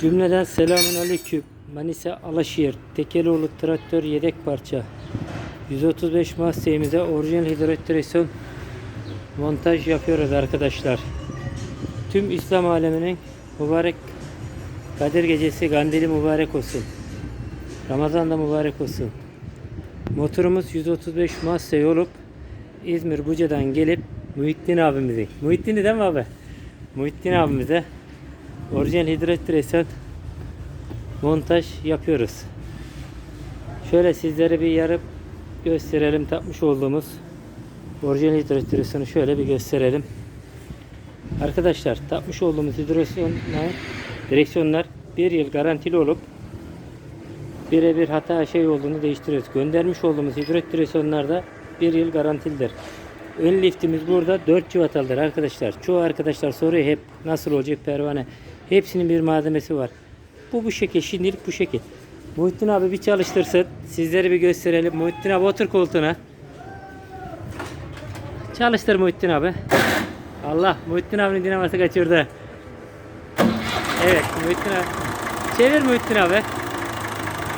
Cümleden selamun aleyküm. Manisa Alaşehir Tekelioğlu traktör yedek parça. 135 Massey'imize orijinal hidroliktrasyon montaj yapıyoruz arkadaşlar. Tüm İslam aleminin mübarek Kadir Gecesi Gandili mübarek olsun. Ramazan da mübarek olsun. Motorumuz 135 Massey olup İzmir Buca'dan gelip Muhittin abimize. Muhittin değil mi abi? Muhittin abimize orijinal hidroliktrasyon montaj yapıyoruz. Şöyle sizlere bir yarıp gösterelim takmış olduğumuz orijinal hidroliktrasyonu şöyle bir gösterelim. Arkadaşlar takmış olduğumuz hidroliktrasyonlar direksiyonlar bir yıl garantili olup birebir hata şey olduğunu değiştiriyoruz. Göndermiş olduğumuz hidrolik direksiyonlar da bir yıl garantilidir. Ön liftimiz burada 4 civatalıdır arkadaşlar. Çoğu arkadaşlar soruyor hep nasıl olacak pervane. Hepsinin bir malzemesi var. Bu bu şekil şimdilik bu şekil. Muhittin abi bir çalıştırsın. Sizlere bir gösterelim. Muhittin abi otur koltuğuna. Çalıştır Muhittin abi. Allah Muhittin abinin dinaması kaçırdı. Evet Muhittin abi. Çevir Muhittin abi.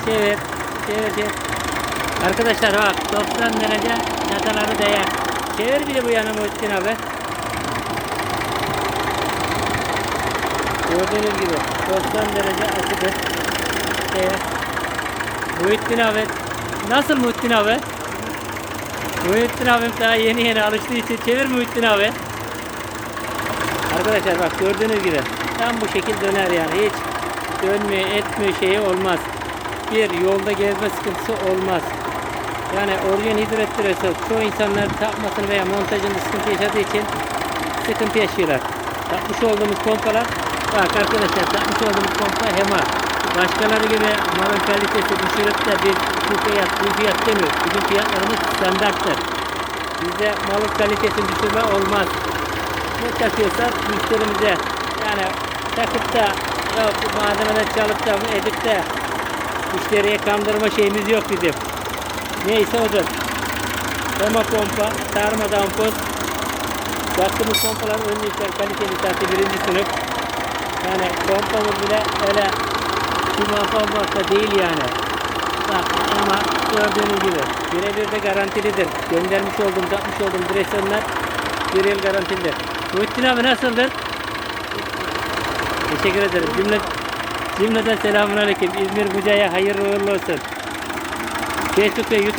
Çevir. Çevir çevir. Arkadaşlar bak 90 derece yataları değer. Çevir bir de bu yana Muhittin abi. Gördüğünüz gibi 90 derece açıdır. Değer. Muhittin abi. Nasıl Muhittin abi? Muhittin abim daha yeni yeni alıştığı için çevir Muhittin abi. Arkadaşlar bak gördüğünüz gibi tam bu şekil döner yani hiç dönmüyor etmiyor şeyi olmaz. Bir yolda gezme sıkıntısı olmaz. Yani orijinal hidroliktresi çoğu insanlar takmasını veya montajında sıkıntı yaşadığı için sıkıntı yaşıyorlar. Takmış olduğumuz pompalar bak arkadaşlar takmış olduğumuz pompa HEMA. Başkaları gibi malın kalitesi düşürüp de bir şu fiyat bu fiyat demiyoruz. Bizim fiyatlarımız standarttır. Bizde malın kalitesini düşürme olmaz ne takıyorsa müşterimize yani takıp da bu malzemeden çalıp da edip de müşteriye kandırma şeyimiz yok bizim. Neyse odur. Tema pompa, sarma dampoz. Baktığımız pompaların ön işler kaliteli zaten birinci sınıf. Yani pompamız bile öyle Cuma pompası değil yani. Bak ama gördüğünüz gibi birebir de garantilidir. Göndermiş olduğum, takmış olduğum direksiyonlar bir yıl garantilidir. Muhittin abi nasıldır? Teşekkür ederim. Cümle, cümleden selamun aleyküm. İzmir Buca'ya hayırlı uğurlu olsun. ciência tem isso